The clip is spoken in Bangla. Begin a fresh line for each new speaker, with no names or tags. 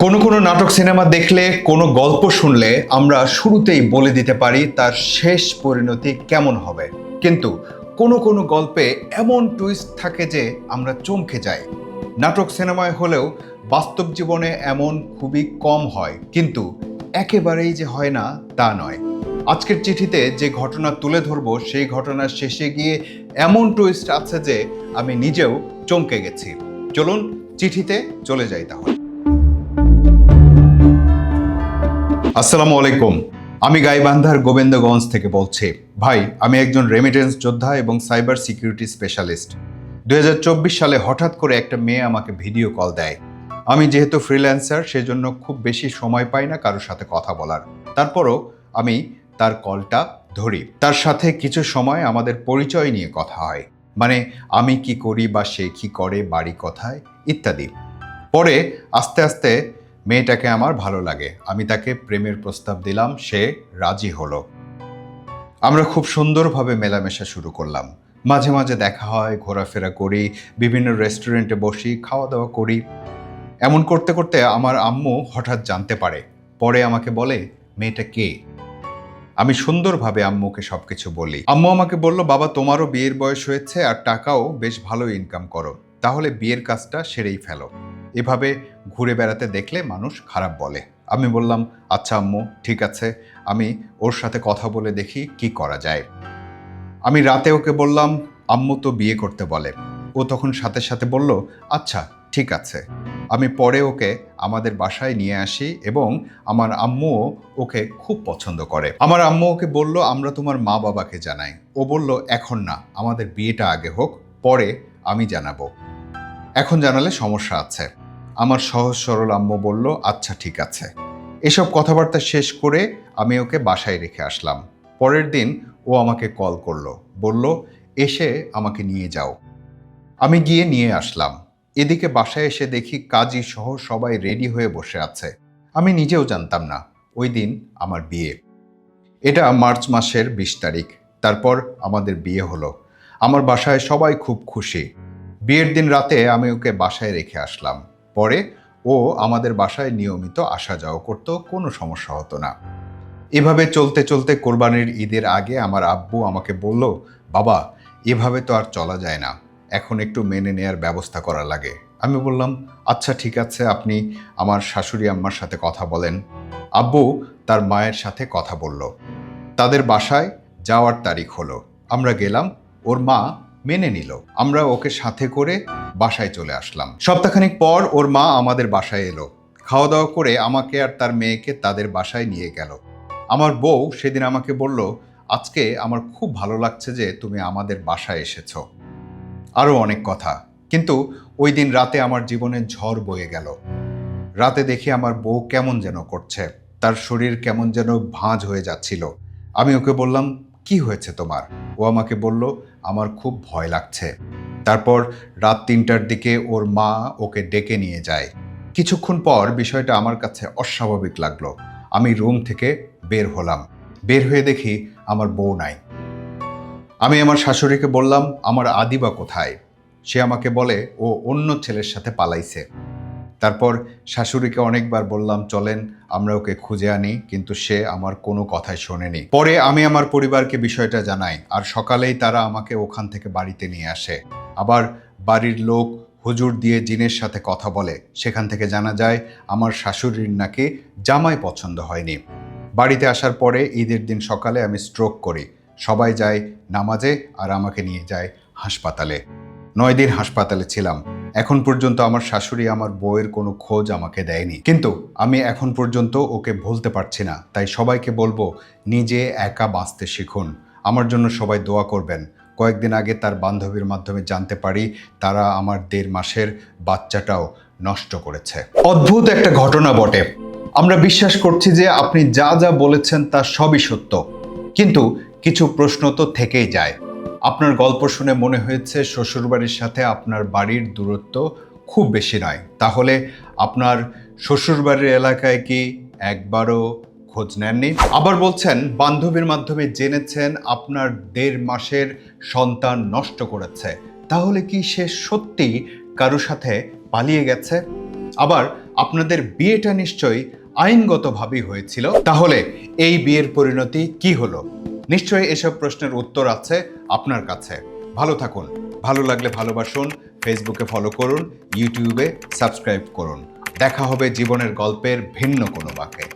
কোনো কোনো নাটক সিনেমা দেখলে, কোনো গল্প শুনলে আমরা শুরুতেই বলে দিতে পারি তার শেষ পরিণতি কেমন হবে। কিন্তু কোনো কোনো গল্পে এমন টুইস্ট থাকে যে আমরা চমকে যাই। নাটক সিনেমায় হলেও বাস্তব জীবনে এমন খুবই কম হয়, কিন্তু একেবারেই যে হয় না, তা নয়। আজকের চিঠিতে যে ঘটনা তুলে ধরবো, সেই ঘটনার শেষে গিয়ে এমন টুইস্ট আছে যে আমি নিজেও চমকে গেছি। চলুন, চিঠিতে চলে যাই তাহলে। আসসালামু আলাইকুম। আমি গাইবান্ধার গোবিন্দগঞ্জ থেকে বলছি, ভাই, আমি একজন রেমিটেন্স যোদ্ধা এবং সাইবার সিকিউরিটি স্পেশালিস্ট দু হাজার চব্বিশ সালে হঠাৎ করে একটা মেয়ে আমাকে ভিডিও কল দেয়। আমি যেহেতু ফ্রিল্যান্সার সেজন্য খুব বেশি সময় পাই না কারোর সাথে কথা বলার। তারপরও আমি তার কলটা ধরি। তার সাথে কিছু সময় আমাদের পরিচয় নিয়ে কথা হয়। মানে আমি কি করি বা সে কি করে, বাড়ি কথায়, ইত্যাদি। পরে আস্তে আস্তে মেয়েটাকে আমার ভালো লাগে। আমি তাকে প্রেমের প্রস্তাব দিলাম, সে রাজি হলো। আমরা খুব সুন্দরভাবে মেলামেশা শুরু করলাম। মাঝে মাঝে দেখা হয়, ঘোরাফেরা করি, বিভিন্ন রেস্টুরেন্টে বসি খাওয়া দাওয়া করি। এমন করতে করতে আমার আম্মু হঠাৎ জানতে পারে। পরে আমাকে বলে, মেয়েটা কে? আমি সুন্দরভাবে আম্মুকে সব কিছু বলি। আম্মু আমাকে বলল, বাবা, তোমারও বিয়ের বয়স হয়েছে আর টাকাও বেশ ভালো ইনকাম করো। তাহলে বিয়ের কাজটা সেরেই ফেলো। এভাবে ঘুরে বেড়াতে দেখলে মানুষ খারাপ বলে। আমি বললাম আচ্ছা আম্মু, ঠিক আছে। আমি ওর সাথে কথা বলে দেখি কি করা যায়। আমি রাতে ওকে বললাম, আম্মু তো বিয়ে করতে বলে। ও তখন সাথে সাথে বলল আচ্ছা ঠিক আছে। আমি পরে ওকে আমাদের বাসায় নিয়ে আসি এবং আমার আম্মুও ওকে খুব পছন্দ করে। আমার আম্মু ওকে বলল, আমরা তোমার মা বাবাকে জানাই। ও বলল, এখন না, আমাদের বিয়েটা আগে হোক, পরে আমি জানাব। এখন জানালে সমস্যা আছে। আমার সহজ সরল আম্মু বলল আচ্ছা ঠিক আছে। এসব কথাবার্তা শেষ করে আমি ওকে বাসায় রেখে আসলাম। পরের দিন ও আমাকে কল করল, বলল, এসে আমাকে নিয়ে যাও। আমি গিয়ে নিয়ে আসলাম। এদিকে বাসায় এসে দেখি কাজী সহ সবাই রেডি হয়ে বসে আছে। আমি নিজেও জানতাম না, ওই দিন আমার বিয়ে। এটা মার্চ মাসের বিশ তারিখ, তারপর আমাদের বিয়ে হলো। আমার বাসায় সবাই খুব খুশি। বিয়ের দিন রাতে আমি ওকে বাসায় রেখে আসলাম। পরে ও আমাদের বাসায় নিয়মিত আসা যাওয়া করতো, কোনো সমস্যা হতো না। এভাবে চলতে চলতে কোরবানির ঈদের আগে আমার আব্বু আমাকে বলল, বাবা, এভাবে তো আর চলা যায় না। এখন একটু মেনে নেয়ার ব্যবস্থা করা লাগে। আমি বললাম আচ্ছা ঠিক আছে, আপনি আমার শাশুড়ি আম্মার সাথে কথা বলেন। আব্বু তার মায়ের সাথে কথা বলল। তাদের বাসায় যাওয়ার তারিখ হলো। আমরা গেলাম, ওর মা মেনে নিল। আমরা ওকে সাথে করে বাসায় চলে আসলাম। সপ্তাহখানিক পর ওর মা আমাদের বাসায় এলো। খাওয়া দাওয়া করে আমাকে আর তার মেয়েকে তাদের বাসায় নিয়ে গেল। আমার বউ সেদিন আমাকে বলল, আজকে আমার খুব ভালো লাগছে যে তুমি আমাদের বাসায় এসেছ। আরও অনেক কথা। কিন্তু ওই দিন রাতে আমার জীবনে ঝড় বয়ে গেল। রাতে দেখি আমার বউ কেমন যেন করছে। তার শরীর কেমন যেন ভাঁজ হয়ে যাচ্ছিল। আমি ওকে বললাম কি হয়েছে তোমার? ও আমাকে বলল, আমার খুব ভয় লাগছে। তারপর রাত তিনটার দিকে ওর মা ওকে ডেকে নিয়ে যায়। কিছুক্ষণ পর বিষয়টা আমার কাছে অস্বাভাবিক লাগল। আমি রুম থেকে বের হলাম। বের হয়ে দেখি আমার বউ নাই। আমি আমার শাশুড়িকে বললাম, আমার আদিবা কোথায়? সে আমাকে বলে, ও অন্য ছেলের সাথে পালাইছে। তারপর শাশুড়িকে অনেকবার বললাম, চলেন, আমরা ওকে খুঁজে আনি। কিন্তু সে আমার কোনো কথাই শোনেনি। পরে আমি আমার পরিবারকে বিষয়টা জানাই, আর সকালেই তারা আমাকে ওখান থেকে বাড়িতে নিয়ে আসে। আবার বাড়ির লোক হুজুর দিয়ে জিনের সাথে কথা বলে। সেখান থেকে জানা যায়, আমার শাশুড়ির নাকি জামাই পছন্দ হয়নি। বাড়িতে আসার পরে ঈদের দিন সকালে আমি স্ট্রোক করি। সবাই যায় নামাজে আর আমাকে নিয়ে যায় হাসপাতালে। নয় দিন হাসপাতালে ছিলাম। এখন পর্যন্ত আমার শাশুড়ি আমার বউয়ের কোনো খোঁজ আমাকে দেয়নি। কিন্তু আমি এখন পর্যন্ত ওকে ভুলতে পারছি না। তাই সবাইকে বলব, নিজে একা বাঁচতে শিখুন। আমার জন্য সবাই দোয়া করবেন। কয়েকদিন আগে তার বান্ধবীর মাধ্যমে জানতে পারি, তারা আমার দেড় মাসের বাচ্চাটাও নষ্ট করেছে। অদ্ভুত একটা ঘটনা বটে। আমরা বিশ্বাস করছি যে আপনি যা যা বলেছেন তা সবই সত্য। কিন্তু কিছু প্রশ্ন তো থেকেই যায়। আপনার গল্প শুনে মনে হয়েছে শ্বশুরবাড়ির সাথে আপনার বাড়ির দূরত্ব খুব বেশি নয়। তাহলে আপনার শ্বশুরবাড়ির এলাকায় কি একবারও খোঁজ নেননি? আবার বলছেন, বান্ধবীর মাধ্যমে জেনেছেন আপনার দেড় মাসের সন্তান নষ্ট করেছে। তাহলে কি সে সত্যি কারও সাথে পালিয়ে গেছে? আবার আপনাদের বিয়েটা নিশ্চয়ই আইনগতভাবেই হয়েছিল। তাহলে এই বিয়ের পরিণতি কি হলো? নিশ্চয়ই এসব প্রশ্নের উত্তর আছে আপনার কাছে। ভালো থাকুন, ভালো লাগলে ভালোবাসুন ফেসবুকে ফলো করুন ইউটিউবে সাবস্ক্রাইব করুন। দেখা হবে জীবনের গল্পের ভিন্ন কোনো বাঁকে।